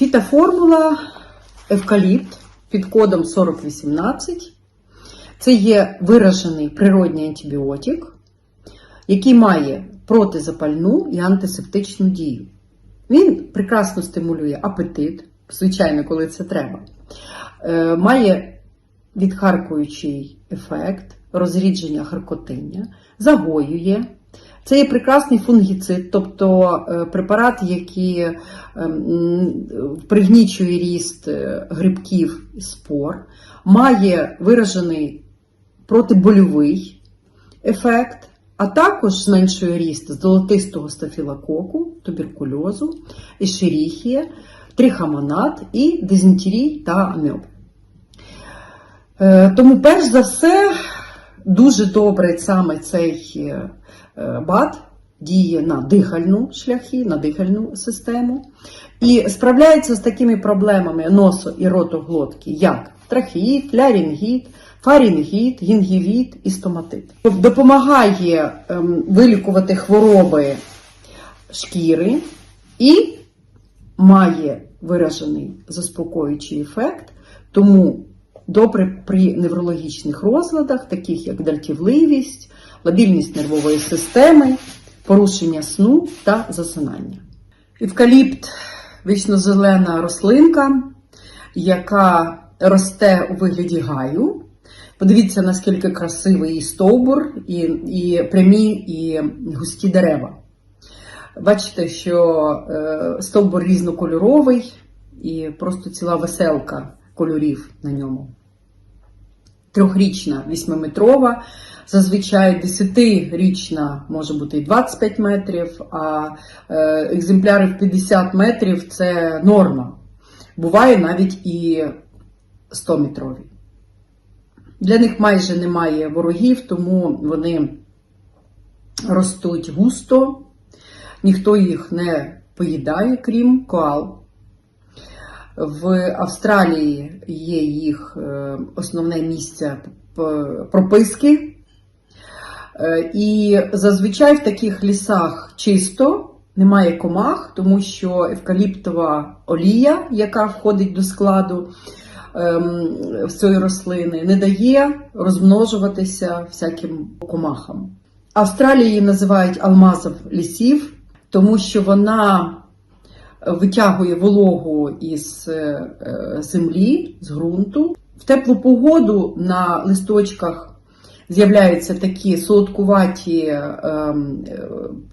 Фітоформула евкаліпт під кодом 4018. Це є виражений природній антибіотик, який має протизапальну і антисептичну дію. Він прекрасно стимулює апетит, звичайно, коли це треба. Е, Має відхаркуючий ефект, розрідження харкотиння, загоює. Це є прекрасний фунгіцид, тобто е, препарат, який ем, пригнічує ріст е, грибків спор, має виражений протибольовий ефект, а також зменшує ріст золотистого стафілококу, туберкульозу, ешеріхія, трихомонад і дизентерій та амьоб. Е, Тому, перш за все, дуже добре саме цей е, е, діє на дихальну шляхи, на дихальну систему і справляється з такими проблемами носу і ротоглотки, як трахеїт, лярінгіт, фарінгіт, гінгівіт і стоматит. Допомагає ем, вилікувати хвороби шкіри і має виражений заспокоюючий ефект, тому добре при неврологічних розладах, таких як дратівливість, лабільність нервової системи, порушення сну та засинання. Евкаліпт вічно-зелена рослинка, яка росте у вигляді гаю. Подивіться, наскільки красивий її стовбур, і, і прямі, і густі дерева. Бачите, що е, стовбур різнокольоровий і просто ціла веселка кольорів на ньому. Трьохрічна, вісьмиметрова, зазвичай десятирічна може бути і 25 метрів, а е, екземпляри в 50 метрів це норма. Буває навіть і 100-метрові. Для них майже немає ворогів, тому вони ростуть густо, ніхто їх не поїдає, крім коал. В Австралії є їх е, основне місце прописки. Е, І зазвичай в таких лісах чисто, немає комах, тому що евкаліптова олія, яка входить до складу ем, цієї рослини, не дає розмножуватися всяким комахам. Австралії її називають алмазов лісів, тому що вона витягує вологу із е, землі, з ґрунту. В теплу погоду на листочках з'являються такі солодкуваті ем,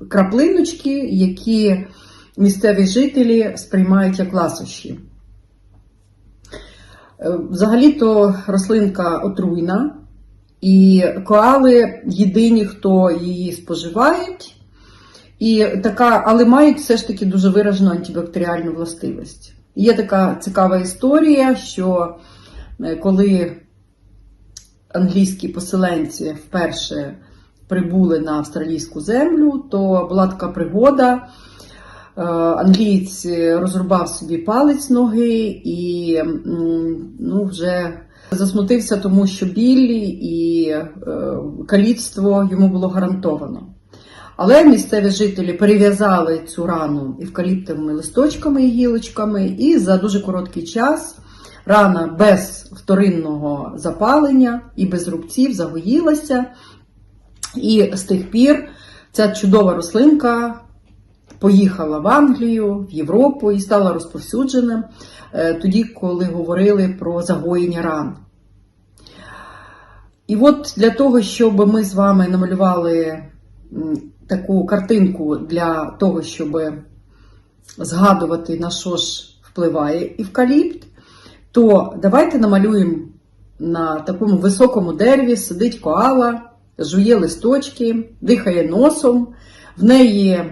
краплиночки, які місцеві жителі сприймають як ласощі. Е, Взагалі-то рослинка отруйна, і коали єдині, хто її споживають. І така, але мають все ж таки дуже виражену антибактеріальну властивість. Є така цікава історія, що е, коли англійські поселенці вперше прибули на австралійську землю, то була така пригода. Е, Англієць розрубав собі палець ноги і ну, вже засмутився, тому що біль і е, каліцтво йому було гарантовано. Але місцеві жителі перев'язали цю рану евкаліптовими листочками і гілочками, і за дуже короткий час рана без вторинного запалення і без рубців загоїлася. І з тих пір ця чудова рослинка поїхала в Англію, в Європу і стала розповсюдженим е, тоді, коли говорили про загоєння ран. І от для того, щоб ми з вами намалювали таку картинку для того, щоб згадувати, на що ж впливає евкаліпт, то давайте намалюємо на такому високому дереві сидить коала, жує листочки, дихає носом, в неї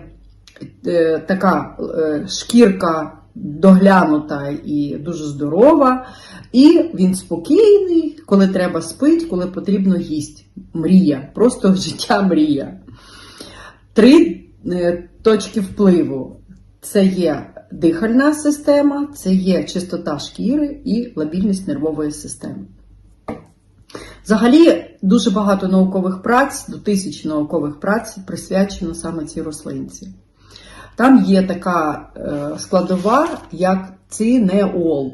е, така е, шкірка доглянута і дуже здорова, і він спокійний, коли треба спить, коли потрібно їсть. Мрія, просто життя мрія. Три е, точки впливу: це є дихальна система, це є чистота шкіри і лабільність нервової системи. Взагалі, дуже багато наукових праць, до тисячі наукових праць присвячено саме цій рослинці. Там є така е, складова, як цинеол.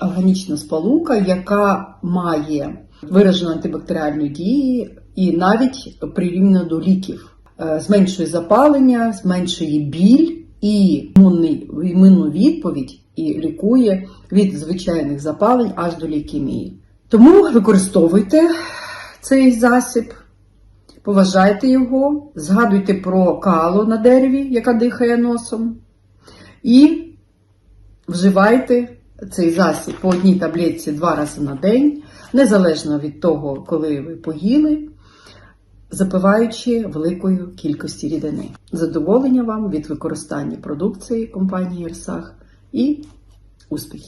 Органічна сполука, яка має виражену антибактеріальну дію і навіть прирівняно до ліків. Е, Зменшує запалення, зменшує біль і імунну відповідь і лікує від звичайних запалень аж до лейкемії. Тому використовуйте цей засіб, поважайте його, згадуйте про калу на дереві, яка дихає носом, і вживайте цей засіб по одній таблетці два рази на день, незалежно від того, коли ви поїли, запиваючи великою кількості рідини. Задоволення вам від використання продукції компанії Єрсах і успіхів!